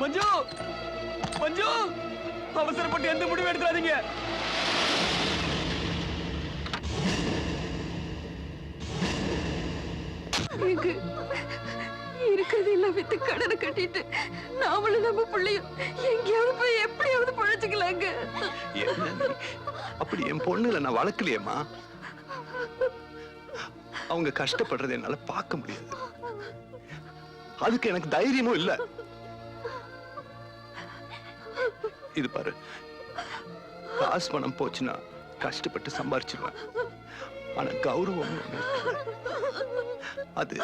மஞ்சு! மஞ்சு! அவசரப்பட்டு எந்த முடிவு எடுத்துறாதீங்க இருக்கிறது எல்லாம் வித்து கடனை கட்டிட்டு நாமளும் நம்ம பிள்ளையும் எங்கேயாவது போய் எப்படியாவது பழச்சிக்கலாங்க? அப்படி என் பொண்ணுல நான் வளர்க்கலையேம்மா? அவங்க கஷ்டப்படுறதை என்னால பார்க்க முடியாது. அதுக்கு எனக்கு தைரியமும் இல்ல. இது பாரு. காசு பணம் போச்சுன்னா கஷ்டப்பட்டு சம்பாரிச்சிருவேன். ஆனா கௌரவம் அது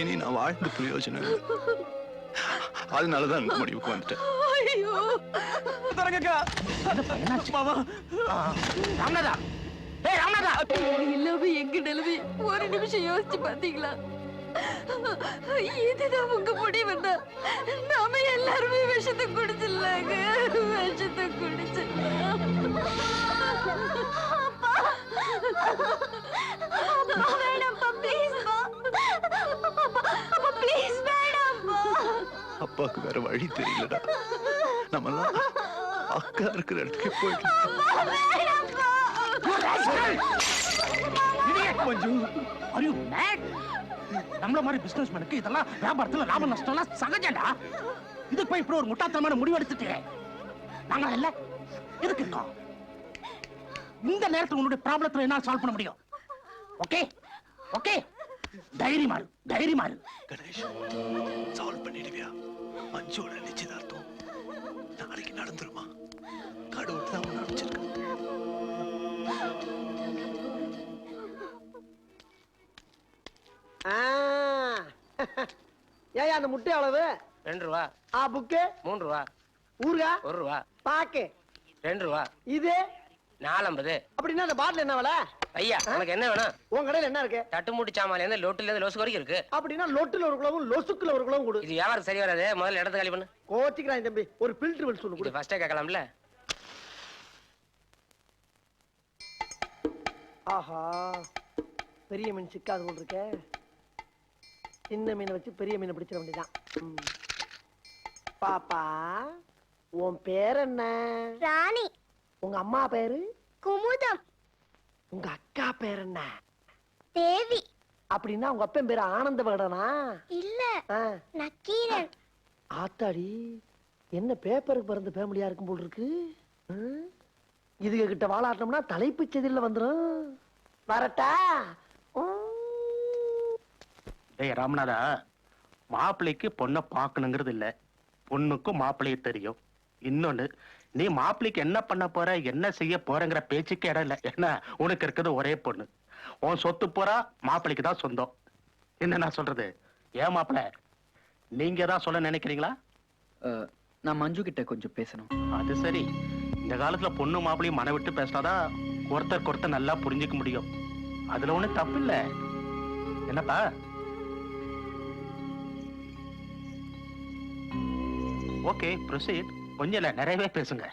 இனி நான் வாழ்ந்து பிரயோஜனம் அதனாலதான் இந்த முடிவுக்கு வந்துட்டேன். எங்க நிலைமை ஒரு நிமிஷம் யோசிச்சு பாத்தீங்களா? இதுதான் உங்க முடிவுன்னா நாம எல்லாருமே விஷத்தை குடிச்சிடலாங்க விஷத்தை குடிச்சிடலாம் வேணாம்ப்பா ப்ளீஸ்ப்பா அப்பா ப்ளீஸ் வேணாம்ப்பா அப்பாவுக்கு வேற வழி தெரியலடா நம்மலாம் அக்கா இருக்கிற இடத்துக்கு போயிட்டு வேணாம்ப்பா நம்மள மாதிரி பிசினஸ் மேனுக்கு இதெல்லாம் வியாபாரத்துல லாப நஷ்டம்லாம் சகஜம்டா. இதுக்கு போய் இப்படி ஒரு முட்டாத்தனமான முடிவு எடுத்துட்டு நாங்களா இல்ல. இதுக்கு இன்னும் இந்த நேரத்துல உன்னுடைய ப்ராப்ளத்துல என்ன சால்வ் பண்ண முடியும். ஓகே ஓகே தைரியமா இரு தைரியமா இரு. கணேஷ் சால்வ் பண்ணிடுவியா? மஞ்சோட நிச்சயதார்த்தம் நாளைக்கு நடந்துருமா? கடவுள் தான் ஏயா அந்த முட்டை அளவு? ரெண்டு ரூபா ஆ புக்கு? மூணு ரூபா ஊறுகா? ஒரு ரூபா பாக்கு? ரெண்டு ரூபா இது? நாலம்பது. அப்படின்னா அந்த பாட்டில் என்ன விலை? ஐயா உனக்கு என்ன வேணும்? உன் கடையில் என்ன இருக்கு? தட்டு மூட்டு சாமான்ல இருந்து லொட்டுல இருந்து லொசு வரைக்கும் இருக்கு. அப்படின்னா லொட்டுல ஒரு குளவும் லொசுக்குல ஒரு குளவும் கொடு. இது வியாபாரம் சரி வராது. முதல்ல இடத்த காலி பண்ணு. கோச்சிக்கிறான் தம்பி. ஒரு பில்டர் பில் சொல்லு கொடு. ஃபர்ஸ்டே கேட்கலாம்ல? ஆஹா. பெரிய மீன் சிக்காது போல் இருக்கே. சின்ன மீனை வச்சு பெரிய மீனை பிடிச்சிட வேண்டியதான். பாப்பா உன் பேர் என்ன? ராணி. உங்க அம்மா பேரு? குமுதம். உங்க அக்கா பேர் என்ன? தேவி. அப்படின்னா உங்க அப்பன் பேரு ஆனந்த விகடனா? இல்ல. நக்கீரன். ஆத்தாடி என்ன பேப்பருக்கு பிறந்த ஃபேமிலியா இருக்கும் போல் இருக்கு? ம்? இதுக கிட்ட வாழாட்டோம்னா தலைப்பு செதில்ல வந்துரும். வரட்டா. டேய் ராமநாதா மாப்பிள்ளைக்கு பொண்ணை பார்க்கணுங்கிறது இல்ல. பொண்ணுக்கும் மாப்பிள்ளைய தெரியும். இன்னொன்னு நீ மாப்பிள்ளைக்கு என்ன பண்ண போற என்ன செய்ய போறங்கிற பேச்சுக்கு இடம் இல்ல. என்ன உனக்கு இருக்கிறது ஒரே பொண்ணு. உன் சொத்து பூரா மாப்பிள்ளைக்கு தான் சொந்தம். என்ன நான் சொல்றது? ஏன் மாப்பிள்ளை நீங்க தான் சொல்ல நினைக்கிறீங்களா? நான் மஞ்சு கிட்ட கொஞ்சம் பேசணும். அது சரி. இந்த காலத்துல பொண்ணு மாப்பிள்ளையும் மன விட்டு பேசினாதான் ஒருத்தருக்கு ஒருத்தர் நல்லா புரிஞ்சுக்க முடியும். அதுல ஒண்ணு தப்பு இல்ல. என்னப்பா? ஓகே ப்ரொசீட் கொஞ்சம் இல்ல நிறையவே பேசுங்க.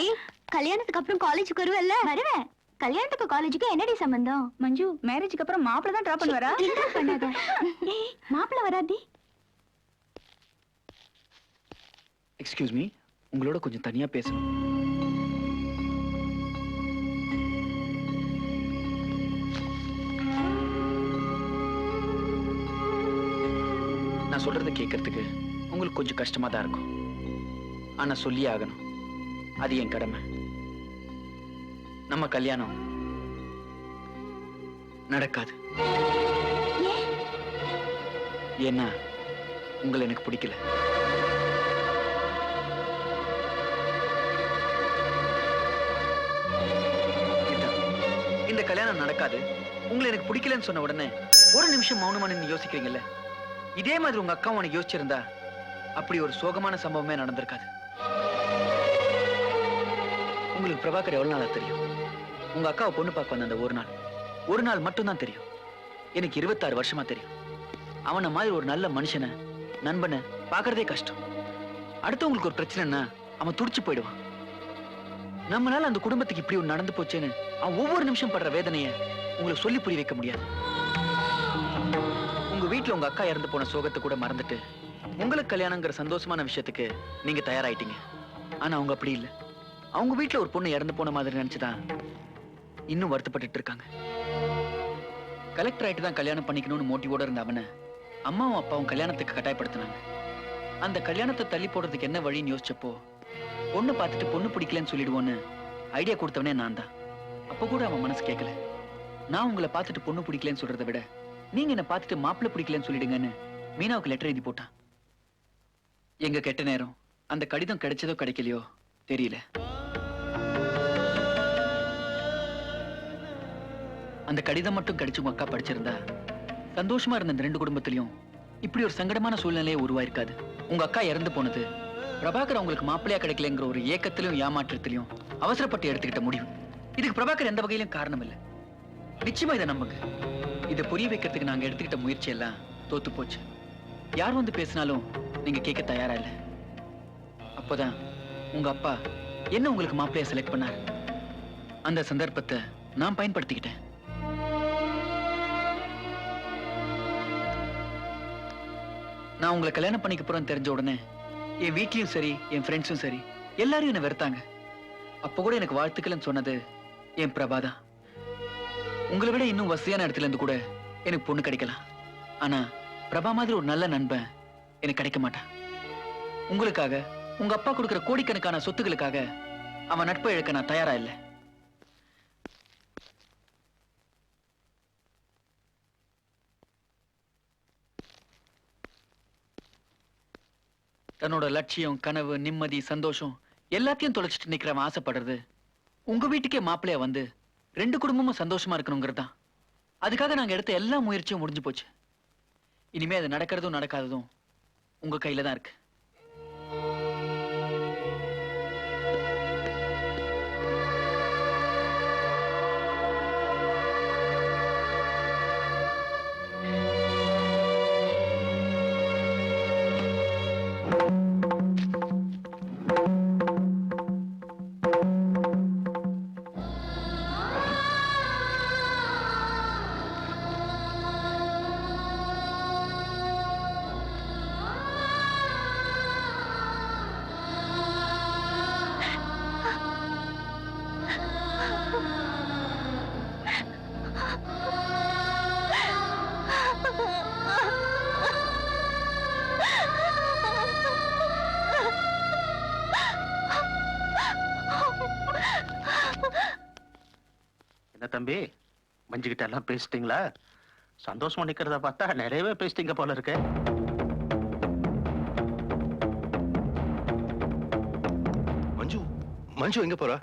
ஏய் கல்யாணத்துக்கு அப்புறம் காலேஜுக்கு வருவல்ல? வருவேன். கல்யாணத்துக்கு காலேஜுக்கு என்னடி சம்பந்தம்? மஞ்சு மேரேஜுக்கு அப்புறம் மாப்பிள்ள தான் டிராப் பண்ணுவாரா? கிண்டல் பண்ணாத? ஏய் மாப்பிள்ள வராதி எக்ஸ்கியூஸ் மீ உங்களோட கொஞ்சம் தனியா பேசணும். நான் சொல்றதை கேட்கறதுக்கு உங்களுக்கு கொஞ்சம் கஷ்டமா தான் இருக்கும். ஆனா சொல்லியே ஆகணும். அது என் கடமை. நம்ம கல்யாணம் நடக்காது. ஏன்னா உங்களை எனக்கு பிடிக்கல. இந்த கல்யாணம் நடக்காது. உங்களை எனக்கு பிடிக்கலன்னு சொன்ன உடனே ஒரு நிமிஷம் மௌனமா நின்னு யோசிக்கிறீங்கல்ல? இதே மாதிரி உங்க அக்கா உனக்கு யோசிச்சிருந்தா அப்படி ஒரு சோகமான சம்பவமே நடந்திருக்காது. உங்களுக்கு பிரபாகர் எவ்வளவு நாளா தெரியும்? உங்க அக்காவை பொண்ணு பார்க்க வந்த அந்த ஒரு நாள் ஒரு நாள் மட்டும்தான் தெரியும். எனக்கு இருபத்தாறு வருஷமா தெரியும். அவனை மாதிரி ஒரு நல்ல மனுஷனை நண்பனை பார்க்கறதே கஷ்டம். அடுத்தவங்களுக்கு ஒரு பிரச்சனைன்னா அவன் துடிச்சு போயிடுவான். நம்மளால அந்த குடும்பத்துக்கு இப்படி ஒரு நடந்து போச்சேன்னு அவன் ஒவ்வொரு நிமிஷம் படுற வேதனையை உங்களுக்கு சொல்லி புரிய வைக்க முடியாது. வீட்டுல உங்க அக்கா இறந்து போன சோகத்தை கூட மறந்துட்டு உங்களுக்கு கல்யாணங்கிற சந்தோஷமான விஷயத்துக்கு நீங்க தயாராயிட்டீங்க. ஆனா அவங்க அப்படி இல்ல. அவங்க வீட்டுல ஒரு பொண்ணு இறந்து போன மாதிரி நினைச்சுதான் இன்னும் வருத்தப்பட்டுட்டு இருக்காங்க. கலெக்டர் ஆயிட்டு தான் கல்யாணம் பண்ணிக்கணும்னு மோட்டிவோட இருந்த அவனை அம்மாவும் அப்பாவும் கல்யாணத்துக்கு கட்டாயப்படுத்தினாங்க. அந்த கல்யாணத்தை தள்ளி போடுறதுக்கு என்ன வழின்னு யோசிச்சப்போ பொண்ணு பார்த்துட்டு பொண்ணு பிடிக்கலன்னு சொல்லிடுவோன்னு ஐடியா கொடுத்தவனே நான் தான். அப்போ கூட அவன் மனசு கேட்கல நான் உங்களை பார்த்துட்டு பொண்ணு பிடிக்கலன்னு சொல்றதை விட நீங்க என்ன பார்த்துட்டு மாப்பிள்ள பிடிக்கலன்னு சொல்லிடுங்கன்னு மீனாவுக்கு லெட்டர் எழுதி போட்டான். எங்க கெட்ட நேரம் அந்த கடிதம் கிடைச்சதோ கிடைக்கலையோ தெரியல. அந்த கடிதம் மட்டும் கிடைச்சு உங்க அக்கா படிச்சிருந்தா சந்தோஷமா இருந்த இந்த ரெண்டு குடும்பத்திலயும் இப்படி ஒரு சங்கடமான சூழ்நிலையே உருவாயிருக்காது. உங்க அக்கா இறந்து போனது பிரபாகர் உங்களுக்கு மாப்பிள்ளையா கிடைக்கலங்கிற ஒரு ஏக்கத்திலும் ஏமாற்றத்திலையும் அவசரப்பட்டு எடுத்துக்கிட்ட முடிவு. இதுக்கு பிரபாகர் எந்த வகையிலும் காரணம் இல்லை. நிச்சயமா இதை நம்புங்க. இதை புரிய வைக்கிறதுக்கு நாங்க எடுத்துக்கிட்ட முயற்சி எல்லாம் தோத்து போச்சு. யார் வந்து பேசினாலும் நீங்க கேட்க தயாரா இல்ல. அப்போதான் உங்க அப்பா என்ன உங்களுக்கு மாப்பிள்ளைய செலக்ட் பண்ணாரு? அந்த சந்தர்ப்பத்தை நான் பயன்படுத்திக்கிட்டேன். நான் உங்களை கல்யாணம் பண்ணிக்க போறேன்னு தெரிஞ்ச உடனே என் வீட்லயும் சரி என் ஃப்ரெண்ட்ஸும் சரி எல்லாரும் என்ன வெறுத்தாங்க. அப்போ கூட எனக்கு வாழ்த்துக்கள்னு சொன்னது என் பிரபாதான். உங்களை விட இன்னும் வசதியான இடத்துல இருந்து கூட எனக்கு பொண்ணு கிடைக்கலாம். ஆனா பிரபா மாதிரி ஒரு நல்ல நண்பன் எனக்கு கிடைக்க மாட்டான். உங்களுக்காக உங்க அப்பா கொடுக்கிற கோடிக்கணக்கான சொத்துக்களுக்காக அவன் நட்பை இழக்க நான் தயாரா இல்லை. தன்னோட லட்சியம் கனவு நிம்மதி சந்தோஷம் எல்லாத்தையும் தொலைச்சிட்டு நிக்கிறவன் ஆசைப்படுறது உங்க வீட்டுக்கே மாப்பிள்ளைய வந்து ரெண்டு குடும்பமும் சந்தோஷமா இருக்கணுங்கிறது தான் அதுக்காக நாங்க எடுத்த எல்லா முயற்சியும் முடிஞ்சு போச்சு. இனிமே அது நடக்கிறதும் நடக்காததும் உங்க கையில தான் இருக்கு. தம்பி மஞ்சுகிட்ட எல்லாம் பேசிட்டீங்களா? சந்தோஷமா நிக்கிறத பார்த்தா நிறையவே பேசிட்டீங்க போல இருக்கு. மஞ்சு மஞ்சு எங்க போறா?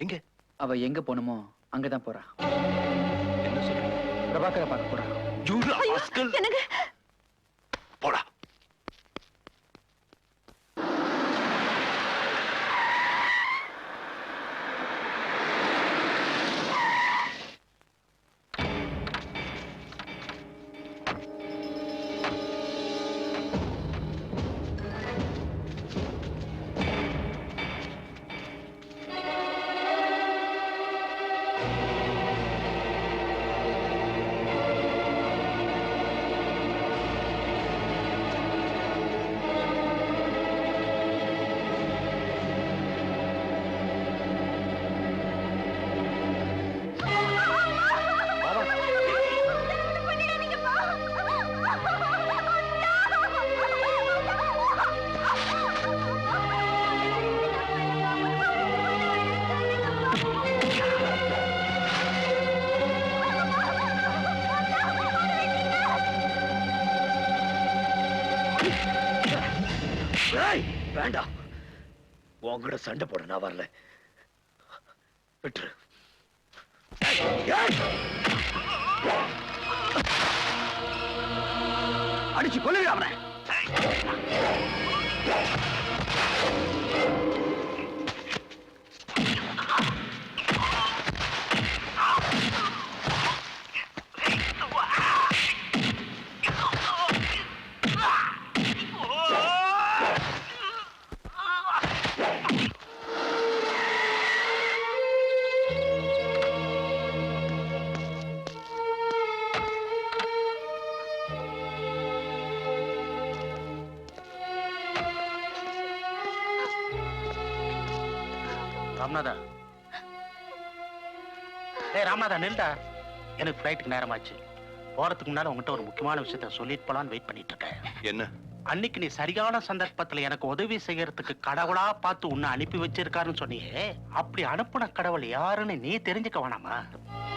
எங்க? அவ எங்க போனமோ அங்கதான் போறா. என்ன சொல்ற பிரபாகரை பார்க்க போறா! போடா. வேண்டாம். உங்ககிட்ட சண்டை போட நான் வரல. விட்டுரு. அடிச்சு கொள்ளுங்க அவனை. ராம்நாதா. ஏய் ராம்நாதா நில்டா எனக்கு ஃப்ளைட்டுக்கு நேரமாச்சு. போறதுக்கு முன்னால உங்ககிட்ட ஒரு முக்கியமான விஷயத்த சொல்லிட்டு போலான்னு வெயிட் பண்ணிட்டு இருக்கேன் என்ன? அன்னைக்கு நீ சரியான சந்தர்ப்பத்துல எனக்கு உதவி செய்யறதுக்கு கடவுளா பார்த்து உன்னை அனுப்பி வச்சிருக்காருன்னு சொன்னியே. அப்படி அனுப்புன கடவுள் யாருன்னு நீ தெரிஞ்சுக்க வேணாமா?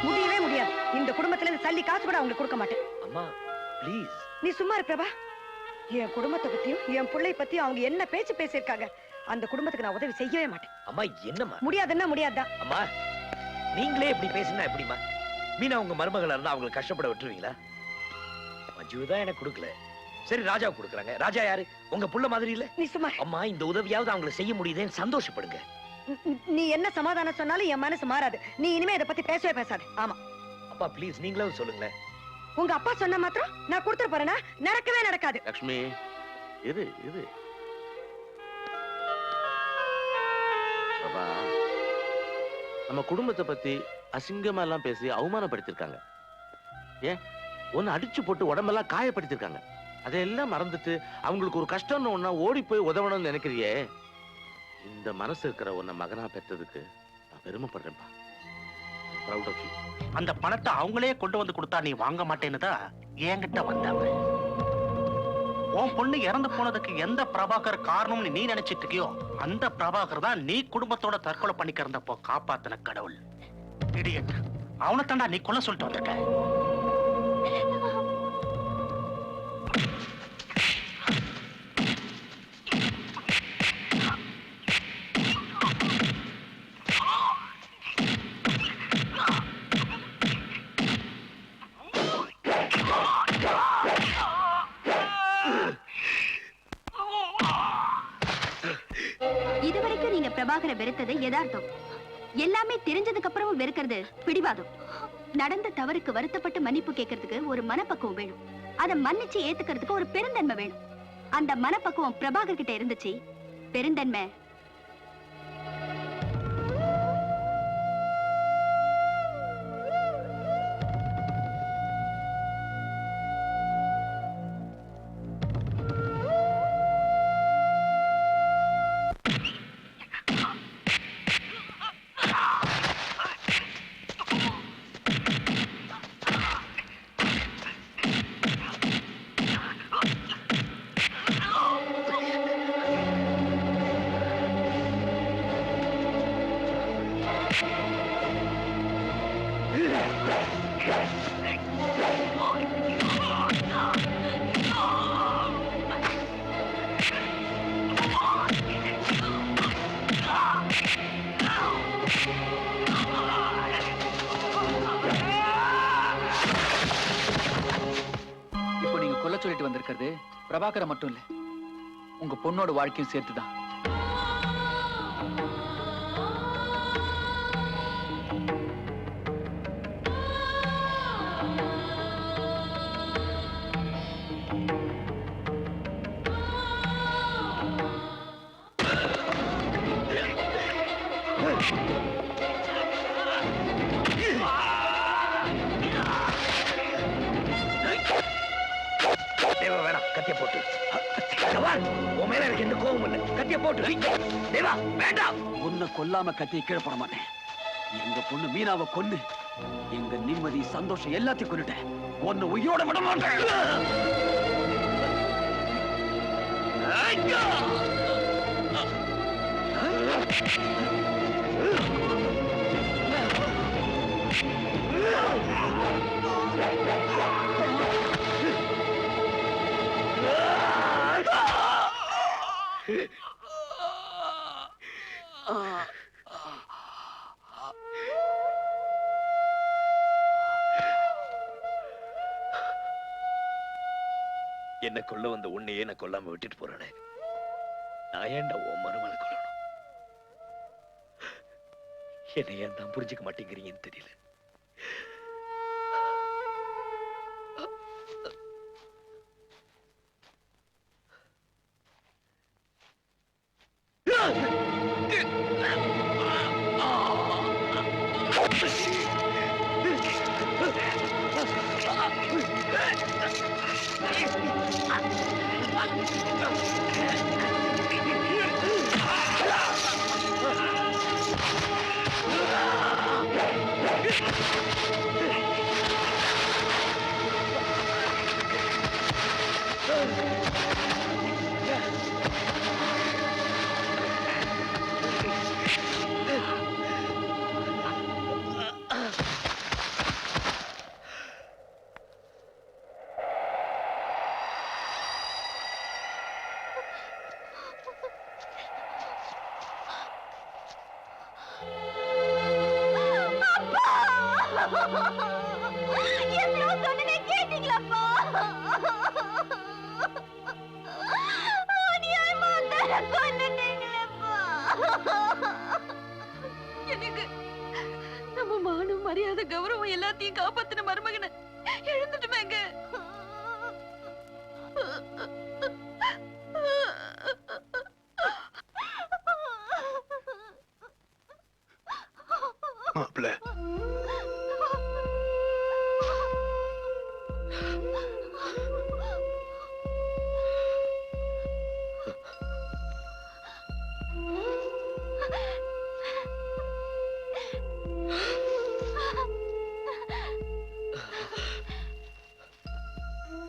முடியவே முடியாது. இந்த குடும்பத்துல இருந்து சல்லி காசு கூட அவங்களுக்கு கொடுக்க மாட்டேன். அம்மா ப்ளீஸ் நீ சும்மா இரு பிரபா என் குடும்பத்தை பத்தியும் என் பிள்ளை பத்தியும் அவங்க என்ன பேச்சு பேசியிருக்காங்க? அந்த குடும்பத்துக்கு நான் உதவி செய்யவே மாட்டேன். அம்மா என்னம்மா? முடியாதுன்னா முடியாதுதான் அம்மா நீங்களே இப்படி பேசினா எப்படிம்மா? மீனா உங்க மருமகளா இருந்தா அவங்களை கஷ்டப்பட விட்டுருவீங்களா? மஞ்சு தான் எனக்கு கொடுக்கல. சரி ராஜாவுக்கு கொடுக்குறாங்க. ராஜா யாரு? உங்க புள்ள மாதிரி இல்ல. நீ சும்மா. அம்மா இந்த உதவியாவது அவங்களுக்கு செய்ய முடியுதேன்னு சந்தோஷப்படுங்க. ந- என்ன சமாதானம் சொன்னாலும் என் மனசு மாறாது. நீ இனிமே இதை பத்தி பேசவே பேசாத. ஆமா. அப்பா ப்ளீஸ் நீங்களும் சொல்லுங்களேன். உங்க அப்பா சொன்ன மாத்திரம் நான் கொடுத்துட்டு போறேனா? நடக்கவே நடக்காது. லக்ஷ்மி இது இது பாபா நம்ம குடும்பத்தை பத்தி அசிங்கமா எல்லாம் பேசி அவமானப்படுத்திருக்காங்க. ஏன்? ஒன்னு அடிச்சு போட்டு உடம்பெல்லாம் காயப்படுத்திருக்காங்க. அதையெல்லாம் மறந்துட்டு அவங்களுக்கு ஒரு கஷ்டம்னு ஒன்னா ஓடி போய் உதவணும்னு நினைக்கிறியே? இந்த மனசு இருக்கிற உன்னை மகனா பெற்றதுக்கு நான் பெருமைப்படுறேன்ப்பா ப்ரௌட் ஆஃப் யூ அந்த பணத்தை அவங்களே கொண்டு வந்து கொடுத்தா நீ வாங்க மாட்டேன்னு தான் என்கிட்ட வந்தாங்க உன் பொண்ணு இறந்து போனதுக்கு எந்த பிரபாகர் காரணம்னு நீ நினைச்சிட்டு இருக்கியோ அந்த பிரபாகர் தான் நீ குடும்பத்தோட தற்கொலை பண்ணிக்கிறந்தப்போ காப்பாத்தின கடவுள். இடியட் அவனை தாண்டா நீ கொல்ல சொல்லிட்டு வந்திருக்க. எதார்த்தம் யதார்த்தம். எல்லாமே தெரிஞ்சதுக்கு அப்புறமும் வெறுக்கிறது பிடிவாதம். நடந்த தவறுக்கு வருத்தப்பட்டு மன்னிப்பு கேட்கறதுக்கு ஒரு மனப்பக்குவம் வேணும். அதை மன்னிச்சு ஏத்துக்கிறதுக்கு ஒரு பெருந்தன்மை வேணும். அந்த மனப்பக்குவம் பிரபாகர் கிட்ட இருந்துச்சு. பெருந்தன்மை உங்க பொண்ணோட வாழ்க்கையும் சேர்த்துதான். கோபம் கத்திய போட்டு தேவா வேண்டாம் உன்னை கொல்லாம கத்தி கீழே போட மாட்டேன். எங்க பொண்ணு மீனாவை கொன்னு. எங்க நிம்மதி சந்தோஷம் எல்லாத்தையும் கொண்டுட்டேன் உன்னை உயிரோட விட மாட்டேன். என்ன கொல்ல வந்த உன்னையே நான் கொல்லாம விட்டுட்டு போறானே. நான் ஏன்டா உன் மருமலை கொல்லணும்? என்னை ஏன் தான் புரிஞ்சுக்க மாட்டேங்கிறீங்கன்னு தெரியல. you